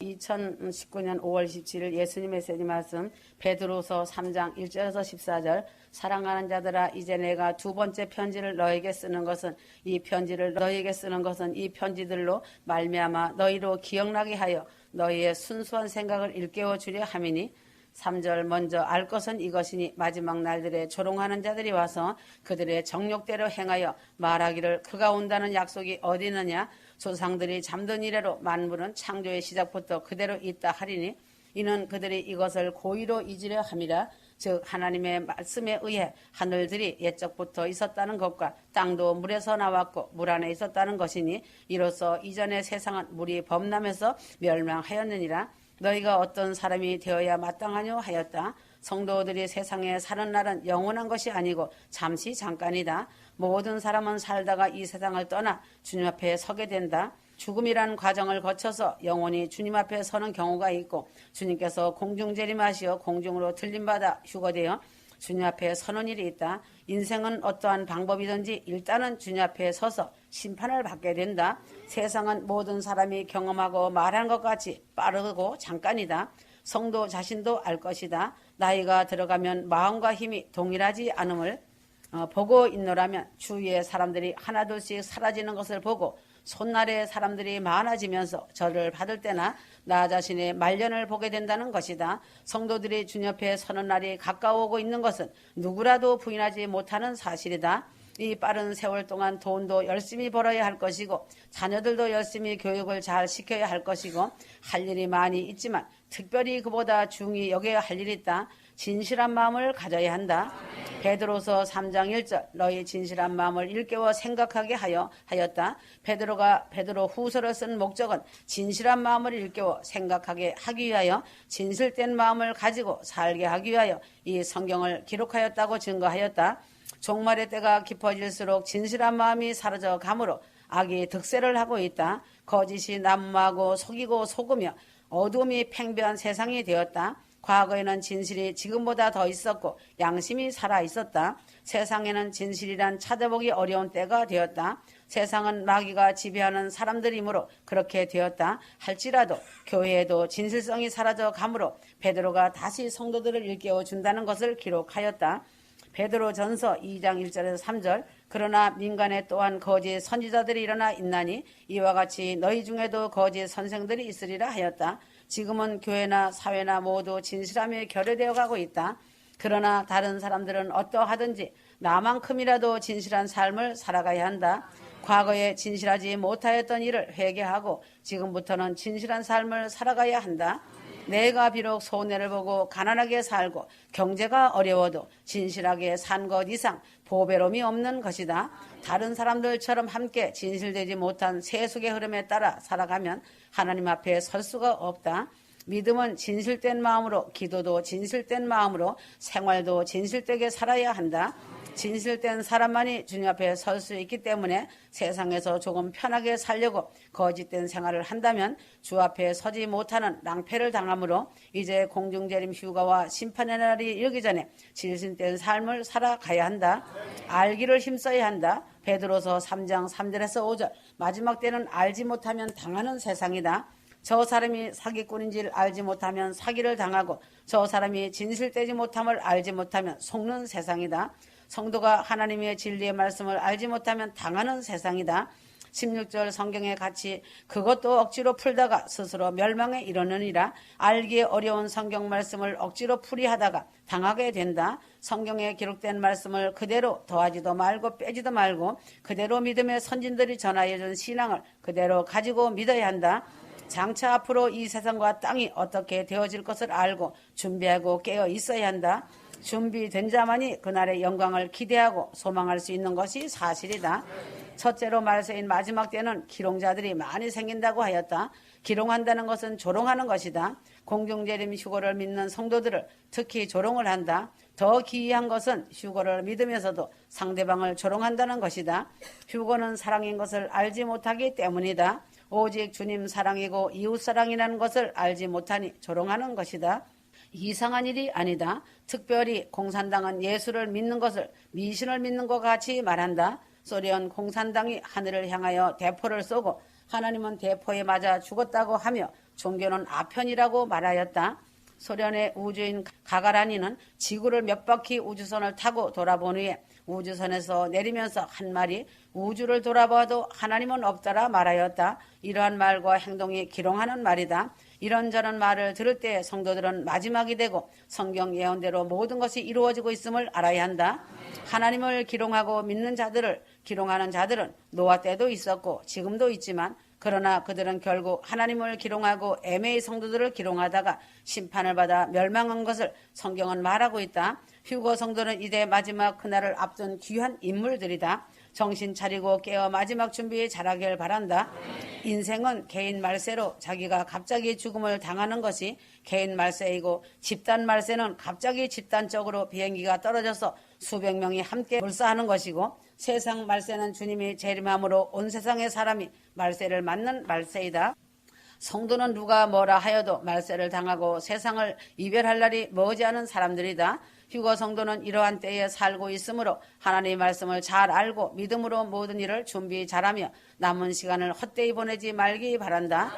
2019년 5월 17일 예수님의 세지 말씀 베드로서 3장 1절에서 14절 사랑하는 자들아 이제 내가 두 번째 편지를 너에게 쓰는 것은 이 편지를 너에게 쓰는 것은 이 편지들로 말미암아 너희로 기억나게 하여 너희의 순수한 생각을 일깨워 주려 함이니 3절 먼저 알 것은 이것이니 마지막 날들에 조롱하는 자들이 와서 그들의 정욕대로 행하여 말하기를 그가 온다는 약속이 어디 있느냐 조상들이 잠든 이래로 만물은 창조의 시작부터 그대로 있다 하리니 이는 그들이 이것을 고의로 잊으려 함이라 즉 하나님의 말씀에 의해 하늘들이 옛적부터 있었다는 것과 땅도 물에서 나왔고 물 안에 있었다는 것이니 이로써 이전의 세상은 물이 범람해서 멸망하였느니라 너희가 어떤 사람이 되어야 마땅하뇨 하였다. 성도들이 세상에 사는 날은 영원한 것이 아니고 잠시 잠깐이다. 모든 사람은 살다가 이 세상을 떠나 주님 앞에 서게 된다. 죽음이란 과정을 거쳐서 영원히 주님 앞에 서는 경우가 있고 주님께서 공중 재림하시어 공중으로 들림받아 휴거되어 주님 앞에 서는 일이 있다. 인생은 어떠한 방법이든지 일단은 주님 앞에 서서 심판을 받게 된다. 세상은 모든 사람이 경험하고 말하는 것 같이 빠르고 잠깐이다. 성도 자신도 알 것이다. 나이가 들어가면 마음과 힘이 동일하지 않음을 어, 보고 있노라면 주위의 사람들이 하나둘씩 사라지는 것을 보고 손날에 사람들이 많아지면서 저를 받을 때나 나 자신의 말년을 보게 된다는 것이다. 성도들이 주님 옆에 서는 날이 가까워오고 있는 것은 누구라도 부인하지 못하는 사실이다. 이 빠른 세월 동안 돈도 열심히 벌어야 할 것이고 자녀들도 열심히 교육을 잘 시켜야 할 것이고 할 일이 많이 있지만 특별히 그보다 중히 여겨야 할 일이 있다. 진실한 마음을 가져야 한다. 베드로서 3장 1절 너희 진실한 마음을 일깨워 생각하게 하여 하였다. 베드로가 베드로 후서를 쓴 목적은 진실한 마음을 일깨워 생각하게 하기 위하여 진실된 마음을 가지고 살게 하기 위하여 이 성경을 기록하였다고 증거하였다. 종말의 때가 깊어질수록 진실한 마음이 사라져 가므로 악이 득세를 하고 있다. 거짓이 난무하고 속이고 속으며 어둠이 팽배한 세상이 되었다. 과거에는 진실이 지금보다 더 있었고 양심이 살아 있었다. 세상에는 진실이란 찾아보기 어려운 때가 되었다. 세상은 마귀가 지배하는 사람들이므로 그렇게 되었다. 할지라도 교회에도 진실성이 사라져 가므로 베드로가 다시 성도들을 일깨워 준다는 것을 기록하였다. 베드로 전서 2장 1절에서 3절 그러나 민간에 또한 거짓 선지자들이 일어나 있나니 이와 같이 너희 중에도 거짓 선생들이 있으리라 하였다. 지금은 교회나 사회나 모두 진실함에 결여되어 가고 있다. 그러나 다른 사람들은 어떠하든지 나만큼이라도 진실한 삶을 살아가야 한다. 과거에 진실하지 못하였던 일을 회개하고 지금부터는 진실한 삶을 살아가야 한다. 내가 비록 손해를 보고 가난하게 살고 경제가 어려워도 진실하게 산 것 이상 보배로움이 없는 것이다. 다른 사람들처럼 함께 진실되지 못한 세속의 흐름에 따라 살아가면 하나님 앞에 설 수가 없다. 믿음은 진실된 마음으로, 기도도 진실된 마음으로, 생활도 진실되게 살아야 한다. 진실된 사람만이 주님 앞에 설 수 있기 때문에 세상에서 조금 편하게 살려고 거짓된 생활을 한다면 주 앞에 서지 못하는 낭패를 당하므로 이제 공중재림 휴가와 심판의 날이 이르기 전에 진실된 삶을 살아가야 한다. 알기를 힘써야 한다. 베드로서 3장 3절에서 5절 마지막 때는 알지 못하면 당하는 세상이다. 저 사람이 사기꾼인지를 알지 못하면 사기를 당하고 저 사람이 진실되지 못함을 알지 못하면 속는 세상이다. 성도가 하나님의 진리의 말씀을 알지 못하면 당하는 세상이다. 16절 성경에 같이 그것도 억지로 풀다가 스스로 멸망에 이르느니라 알기에 어려운 성경 말씀을 억지로 풀이하다가 당하게 된다. 성경에 기록된 말씀을 그대로 더하지도 말고 빼지도 말고 그대로 믿음의 선진들이 전하여준 신앙을 그대로 가지고 믿어야 한다. 장차 앞으로 이 세상과 땅이 어떻게 되어질 것을 알고 준비하고 깨어 있어야 한다. 준비된 자만이 그날의 영광을 기대하고 소망할 수 있는 것이 사실이다. 첫째로 말세인 마지막 때는 기롱자들이 많이 생긴다고 하였다. 기롱한다는 것은 조롱하는 것이다. 공중재림 휴거를 믿는 성도들을 특히 조롱을 한다. 더 기이한 것은 휴거를 믿으면서도 상대방을 조롱한다는 것이다. 휴거는 사랑인 것을 알지 못하기 때문이다. 오직 주님 사랑이고 이웃 사랑이라는 것을 알지 못하니 조롱하는 것이다. 이상한 일이 아니다. 특별히 공산당은 예수를 믿는 것을 미신을 믿는 것 같이 말한다. 소련 공산당이 하늘을 향하여 대포를 쏘고 하나님은 대포에 맞아 죽었다고 하며 종교는 아편이라고 말하였다. 소련의 우주인 가가라니는 지구를 몇 바퀴 우주선을 타고 돌아본 후에 우주선에서 내리면서 한 말이 우주를 돌아봐도 하나님은 없다라 말하였다. 이러한 말과 행동이 기롱하는 말이다. 이런저런 말을 들을 때 성도들은 마지막이 되고 성경 예언대로 모든 것이 이루어지고 있음을 알아야 한다. 하나님을 기롱하고 믿는 자들을 기롱하는 자들은 노아 때도 있었고 지금도 있지만 그러나 그들은 결국 하나님을 기롱하고 애매의 성도들을 기롱하다가 심판을 받아 멸망한 것을 성경은 말하고 있다. 휴거 성도는 이제 마지막 그날을 앞둔 귀한 인물들이다. 정신 차리고 깨어 마지막 준비에 잘하길 바란다. 인생은 개인 말세로 자기가 갑자기 죽음을 당하는 것이 개인 말세이고 집단 말세는 갑자기 집단적으로 비행기가 떨어져서 수백 명이 함께 몰사하는 것이고 세상 말세는 주님이 재림함으로 온 세상의 사람이 말세를 맞는 말세이다. 성도는 누가 뭐라 하여도 말세를 당하고 세상을 이별할 날이 머지않은 사람들이다. 휴거 성도는 이러한 때에 살고 있으므로 하나님의 말씀을 잘 알고 믿음으로 모든 일을 준비 잘하며 남은 시간을 헛되이 보내지 말기 바란다.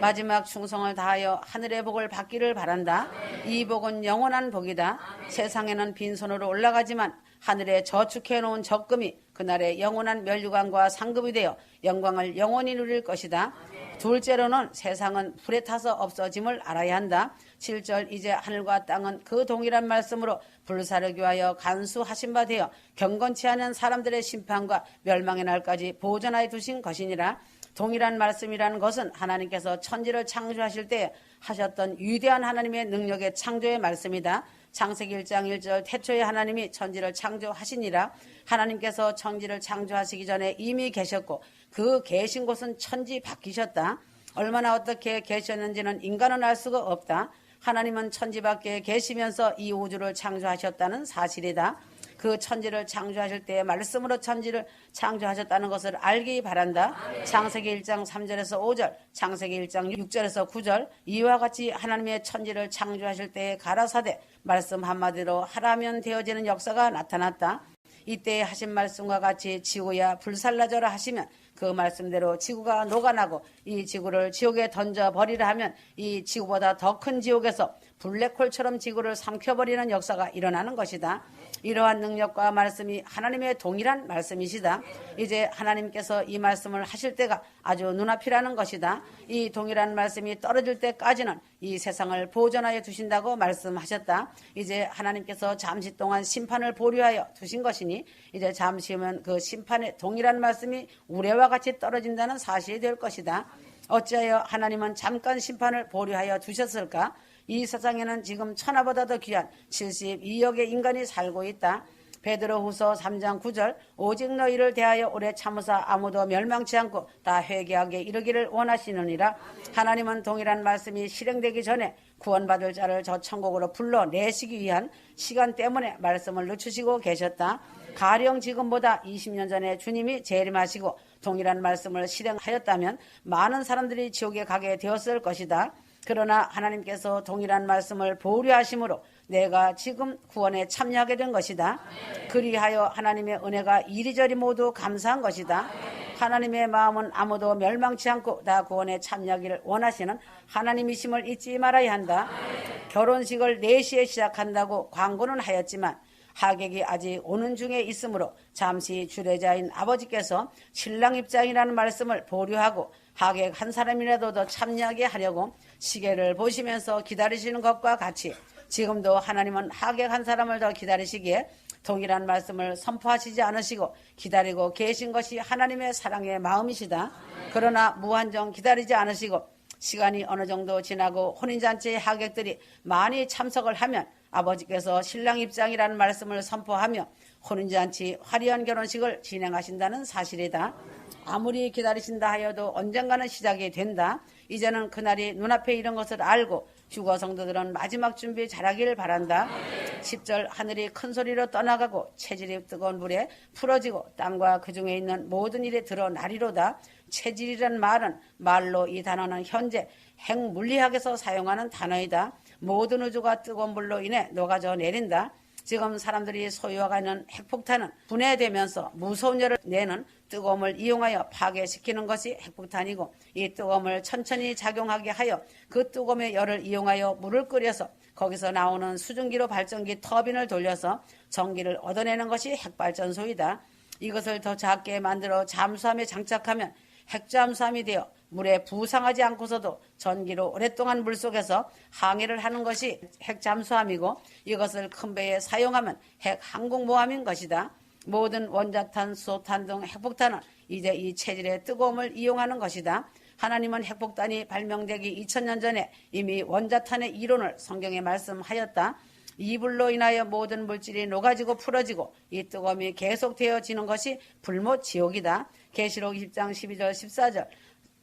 마지막 충성을 다하여 하늘의 복을 받기를 바란다. 이 복은 영원한 복이다. 세상에는 빈손으로 올라가지만 하늘에 저축해 놓은 적금이 그날의 영원한 멸류관과 상급이 되어 영광을 영원히 누릴 것이다. 둘째로는 세상은 불에 타서 없어짐을 알아야 한다. 7절 이제 하늘과 땅은 그 동일한 말씀으로 불사르기 하여 간수하신 바 되어 경건치 않은 사람들의 심판과 멸망의 날까지 보존하여 두신 것이니라. 동일한 말씀이라는 것은 하나님께서 천지를 창조하실 때 하셨던 위대한 하나님의 능력의 창조의 말씀이다. 창세기 1장 1절 태초에 하나님이 천지를 창조하시니라 하나님께서 천지를 창조하시기 전에 이미 계셨고 그 계신 곳은 천지 바뀌셨다. 얼마나 어떻게 계셨는지는 인간은 알 수가 없다. 하나님은 천지 밖에 계시면서 이 우주를 창조하셨다는 사실이다. 그 천지를 창조하실 때 말씀으로 천지를 창조하셨다는 것을 알기 바란다. 창세기 1장 3절에서 5절, 창세기 1장 6절에서 9절 이와 같이 하나님의 천지를 창조하실 때에 가라사대 말씀 한마디로 하라면 되어지는 역사가 나타났다. 이때 하신 말씀과 같이 지구야 불살라져라 하시면 그 말씀대로 지구가 녹아나고 이 지구를 지옥에 던져버리라 하면 이 지구보다 더 큰 지옥에서 블랙홀처럼 지구를 삼켜버리는 역사가 일어나는 것이다. 이러한 능력과 말씀이 하나님의 동일한 말씀이시다. 이제 하나님께서 이 말씀을 하실 때가 아주 눈앞이라는 것이다. 이 동일한 말씀이 떨어질 때까지는 이 세상을 보존하여 두신다고 말씀하셨다. 이제 하나님께서 잠시 동안 심판을 보류하여 두신 것이니 이제 잠시 후면 그 심판의 동일한 말씀이 우레와 같이 떨어진다는 사실이 될 것이다. 어찌하여 하나님은 잠깐 심판을 보류하여 두셨을까? 이 세상에는 지금 천하보다 더 귀한 72억의 인간이 살고 있다. 베드로 후서 3장 9절 오직 너희를 대하여 오래 참으사 아무도 멸망치 않고 다 회개하게 이르기를 원하시느니라 하나님은 동일한 말씀이 실행되기 전에 구원받을 자를 저 천국으로 불러내시기 위한 시간 때문에 말씀을 늦추시고 계셨다. 가령 지금보다 20년 전에 주님이 재림하시고 동일한 말씀을 실행하였다면 많은 사람들이 지옥에 가게 되었을 것이다. 그러나 하나님께서 동일한 말씀을 보류하심으로 내가 지금 구원에 참여하게 된 것이다. 그리하여 하나님의 은혜가 이리저리 모두 감사한 것이다. 하나님의 마음은 아무도 멸망치 않고 다 구원에 참여하기를 원하시는 하나님이심을 잊지 말아야 한다. 결혼식을 4시에 시작한다고 광고는 하였지만 하객이 아직 오는 중에 있으므로 잠시 주례자인 아버지께서 신랑 입장이라는 말씀을 보류하고 하객 한 사람이라도 더 참여하게 하려고 시계를 보시면서 기다리시는 것과 같이 지금도 하나님은 하객 한 사람을 더 기다리시기에 동일한 말씀을 선포하시지 않으시고 기다리고 계신 것이 하나님의 사랑의 마음이시다. 그러나 무한정 기다리지 않으시고 시간이 어느 정도 지나고 혼인잔치의 하객들이 많이 참석을 하면 아버지께서 신랑 입장이라는 말씀을 선포하며 혼인잔치 화려한 결혼식을 진행하신다는 사실이다. 아무리 기다리신다 하여도 언젠가는 시작이 된다. 이제는 그날이 눈앞에 이런 것을 알고 휴거 성도들은 마지막 준비 잘하기를 바란다. 10절 하늘이 큰 소리로 떠나가고 체질이 뜨거운 불에 풀어지고 땅과 그 중에 있는 모든 일에 드러나리로다. 체질이란 말은 말로 이 단어는 현재 핵물리학에서 사용하는 단어이다. 모든 우주가 뜨거운 불로 인해 녹아져 내린다. 지금 사람들이 소유하고 있는 핵폭탄은 분해되면서 무서운 열을 내는 뜨거움을 이용하여 파괴시키는 것이 핵폭탄이고 이 뜨거움을 천천히 작용하게 하여 그 뜨거움의 열을 이용하여 물을 끓여서 거기서 나오는 수증기로 발전기 터빈을 돌려서 전기를 얻어내는 것이 핵발전소이다. 이것을 더 작게 만들어 잠수함에 장착하면 핵잠수함이 되어 물에 부상하지 않고서도 전기로 오랫동안 물속에서 항해를 하는 것이 핵잠수함이고 이것을 큰 배에 사용하면 핵항공모함인 것이다. 모든 원자탄, 수소탄 등 핵폭탄은 이제 이 체질의 뜨거움을 이용하는 것이다. 하나님은 핵폭탄이 발명되기 2000년 전에 이미 원자탄의 이론을 성경에 말씀하였다. 이불로 인하여 모든 물질이 녹아지고 풀어지고 이 뜨거움이 계속되어지는 것이 불못 지옥이다. 계시록 20장 12절 14절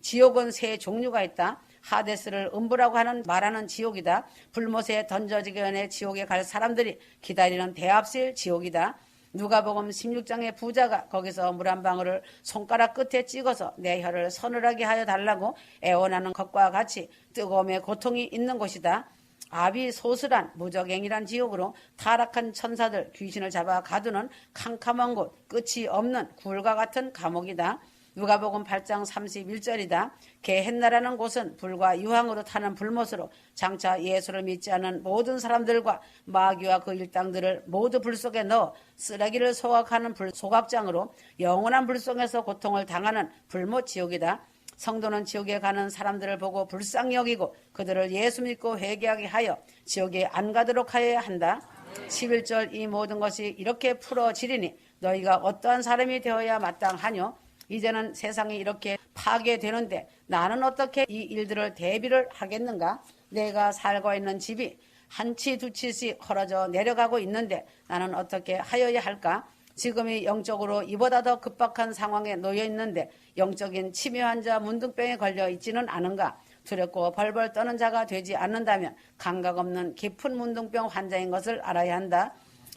지옥은 세 종류가 있다. 하데스를 음부라고 하는 말하는 지옥이다. 불못에 던져지기 전에 지옥에 갈 사람들이 기다리는 대합실 지옥이다. 누가복음 16장의 부자가 거기서 물 한 방울을 손가락 끝에 찍어서 내 혀를 서늘하게 하여 달라고 애원하는 것과 같이 뜨거움의 고통이 있는 곳이다. 아비 소슬한 무적행이란 지옥으로 타락한 천사들 귀신을 잡아 가두는 캄캄한 곳 끝이 없는 굴과 같은 감옥이다. 누가복음 8장 31절이다. 게헨나라는 곳은 불과 유황으로 타는 불못으로 장차 예수를 믿지 않은 모든 사람들과 마귀와 그 일당들을 모두 불 속에 넣어 쓰레기를 소각하는 불 소각장으로 영원한 불 속에서 고통을 당하는 불못 지옥이다. 성도는 지옥에 가는 사람들을 보고 불쌍히 여기고 그들을 예수 믿고 회개하게 하여 지옥에 안 가도록 하여야 한다. 11절 이 모든 것이 이렇게 풀어지리니 너희가 어떠한 사람이 되어야 마땅하뇨? 이제는 세상이 이렇게 파괴되는데 나는 어떻게 이 일들을 대비를 하겠는가? 내가 살고 있는 집이 한 치 두 치씩 헐어져 내려가고 있는데 나는 어떻게 하여야 할까? 지금이 영적으로 이보다 더 급박한 상황에 놓여 있는데 영적인 치매 환자 문둥병에 걸려 있지는 않은가? 두렵고 벌벌 떠는 자가 되지 않는다면 감각 없는 깊은 문둥병 환자인 것을 알아야 한다.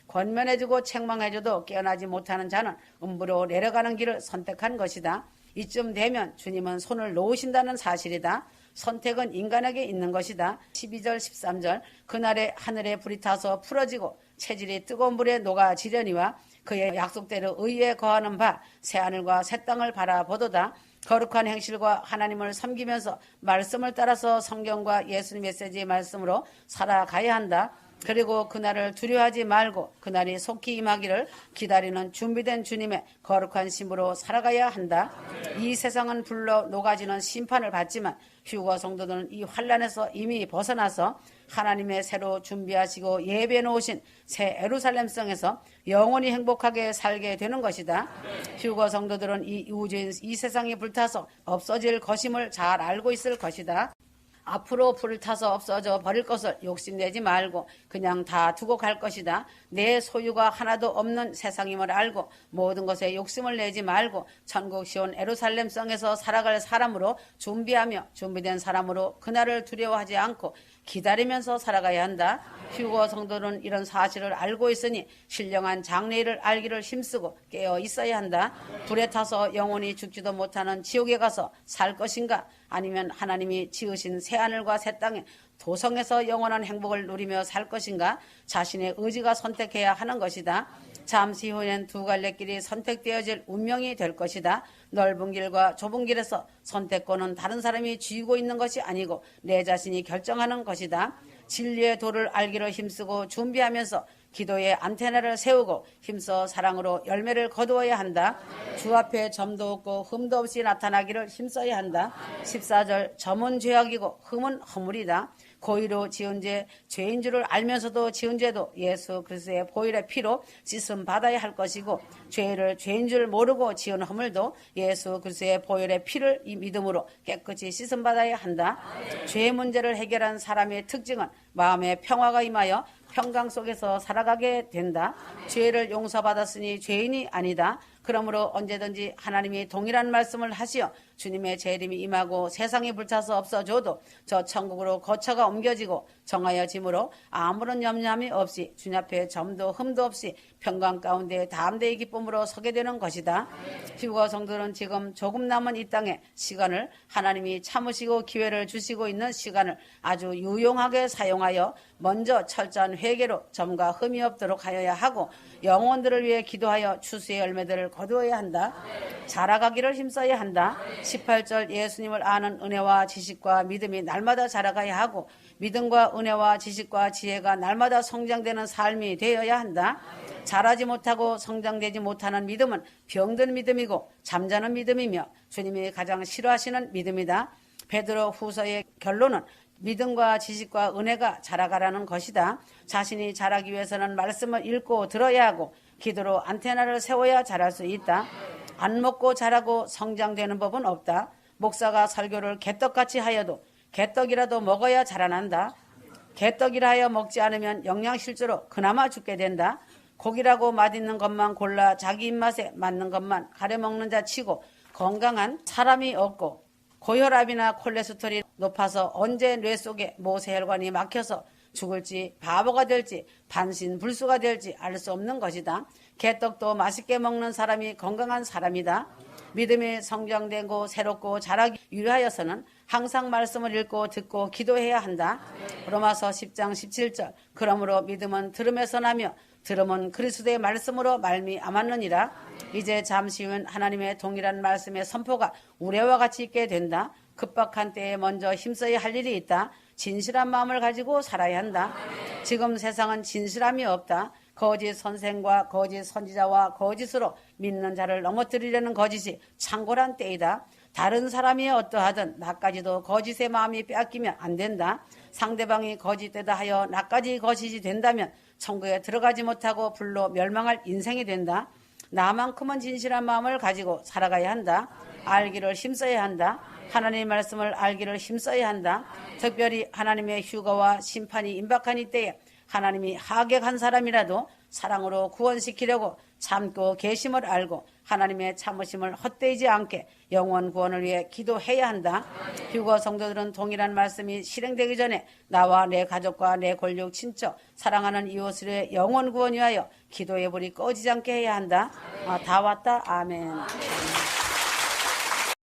권면해주고 책망해줘도 깨어나지 못하는 자는 음부로 내려가는 길을 선택한 것이다. 이쯤 되면 주님은 손을 놓으신다는 사실이다. 선택은 인간에게 있는 것이다. 12절 13절 그날에 하늘에 불이 타서 풀어지고 체질이 뜨거운 물에 녹아 지려니와 그의 약속대로 의에 거하는 바 새하늘과 새 땅을 바라보도다. 거룩한 행실과 하나님을 섬기면서 말씀을 따라서 성경과 예수님 메시지의 말씀으로 살아가야 한다. 그리고 그날을 두려워하지 말고 그날이 속히 임하기를 기다리는 준비된 주님의 거룩한 심으로 살아가야 한다. 이 세상은 불러 녹아지는 심판을 받지만 휴거 성도들은 이 환란에서 이미 벗어나서 하나님의 새로 준비하시고 예배 놓으신 새 에루살렘 성에서 영원히 행복하게 살게 되는 것이다. 휴거 성도들은 이 우주인 이 세상이 불타서 없어질 것임을 잘 알고 있을 것이다. 앞으로 불을 타서 없어져 버릴 것을 욕심내지 말고 그냥 다 두고 갈 것이다. 내 소유가 하나도 없는 세상임을 알고 모든 것에 욕심을 내지 말고 천국 시온 에루살렘 성에서 살아갈 사람으로 준비하며 준비된 사람으로 그날을 두려워하지 않고 기다리면서 살아가야 한다. 휴거 성도는 이런 사실을 알고 있으니 신령한 장래를 알기를 힘쓰고 깨어 있어야 한다. 불에 타서 영원히 죽지도 못하는 지옥에 가서 살 것인가? 아니면 하나님이 지으신 새하늘과 새 땅에 도성에서 영원한 행복을 누리며 살 것인가? 자신의 의지가 선택해야 하는 것이다. 잠시 후엔 두 갈래 길이 선택되어질 운명이 될 것이다. 넓은 길과 좁은 길에서 선택권은 다른 사람이 쥐고 있는 것이 아니고 내 자신이 결정하는 것이다. 진리의 도를 알기로 힘쓰고 준비하면서 기도의 안테나를 세우고 힘써 사랑으로 열매를 거두어야 한다. 주 앞에 점도 없고 흠도 없이 나타나기를 힘써야 한다. 14절 점은 죄악이고 흠은 허물이다. 고의로 지은 죄, 죄인 줄을 알면서도 지은 죄도 예수 그리스도의 보혈의 피로 씻음 받아야 할 것이고 죄를 죄인 줄 모르고 지은 허물도 예수 그리스도의 보혈의 피를 이 믿음으로 깨끗이 씻음 받아야 한다. 죄 문제를 해결한 사람의 특징은 마음의 평화가 임하여 평강 속에서 살아가게 된다. 죄를 용서받았으니 죄인이 아니다. 그러므로 언제든지 하나님이 동일한 말씀을 하시어 주님의 재림이 임하고 세상이 불타서 없어져도 저 천국으로 거처가 옮겨지고 정하여 짐으로 아무런 염려함이 없이 주님 앞에 점도 흠도 없이 평강 가운데 담대의 기쁨으로 서게 되는 것이다. 피부가 성도는 지금 조금 남은 이 땅에 시간을 하나님이 참으시고 기회를 주시고 있는 시간을 아주 유용하게 사용하여 먼저 철저한 회개로 점과 흠이 없도록 하여야 하고 영혼들을 위해 기도하여 추수의 열매들을 거두어야 한다. 자라가기를 힘써야 한다. 18절 예수님을 아는 은혜와 지식과 믿음이 날마다 자라가야 하고 믿음과 은혜와 지식과 지혜가 날마다 성장되는 삶이 되어야 한다. 자라지 못하고 성장되지 못하는 믿음은 병든 믿음이고 잠자는 믿음이며 주님이 가장 싫어하시는 믿음이다. 베드로 후서의 결론은 믿음과 지식과 은혜가 자라가라는 것이다. 자신이 자라기 위해서는 말씀을 읽고 들어야 하고 기도로 안테나를 세워야 자랄 수 있다. 안 먹고 자라고 성장되는 법은 없다. 목사가 설교를 개떡같이 하여도 개떡이라도 먹어야 자라난다. 개떡이라 하여 먹지 않으면 영양실조로 그나마 죽게 된다. 고기라고 맛있는 것만 골라 자기 입맛에 맞는 것만 가려 먹는 자 치고 건강한 사람이 없고 고혈압이나 콜레스테롤이 높아서 언제 뇌 속에 모세혈관이 막혀서 죽을지 바보가 될지 반신불수가 될지 알 수 없는 것이다. 개떡도 맛있게 먹는 사람이 건강한 사람이다. 믿음이 성장되고 새롭고 자라기 위하여서는 항상 말씀을 읽고 듣고 기도해야 한다. 로마서 10장 17절 그러므로 믿음은 들음에서 나며 들음은 그리스도의 말씀으로 말미암았느니라. 이제 잠시 후엔 하나님의 동일한 말씀의 선포가 우레와 같이 있게 된다. 급박한 때에 먼저 힘써야 할 일이 있다. 진실한 마음을 가지고 살아야 한다. 지금 세상은 진실함이 없다. 거짓 선생과 거짓 선지자와 거짓으로 믿는 자를 넘어뜨리려는 거짓이 창궐한 때이다. 다른 사람이 어떠하든 나까지도 거짓의 마음이 빼앗기면 안 된다. 상대방이 거짓되다 하여 나까지 거짓이 된다면 천국에 들어가지 못하고 불로 멸망할 인생이 된다. 나만큼은 진실한 마음을 가지고 살아가야 한다. 알기를 힘써야 한다. 하나님의 말씀을 알기를 힘써야 한다. 특별히 하나님의 휴거와 심판이 임박한 이때에 하나님이 하객한 사람이라도 사랑으로 구원시키려고 참고 계심을 알고 하나님의 참으심을 헛되이지 않게 영원 구원을 위해 기도해야 한다. 휴거 성도들은 동일한 말씀이 실행되기 전에 나와 내 가족과 내 권력 친척 사랑하는 이웃을 영원 구원 위하여 기도의 불이 꺼지지 않게 해야 한다. 아, 다 왔다. 아멘.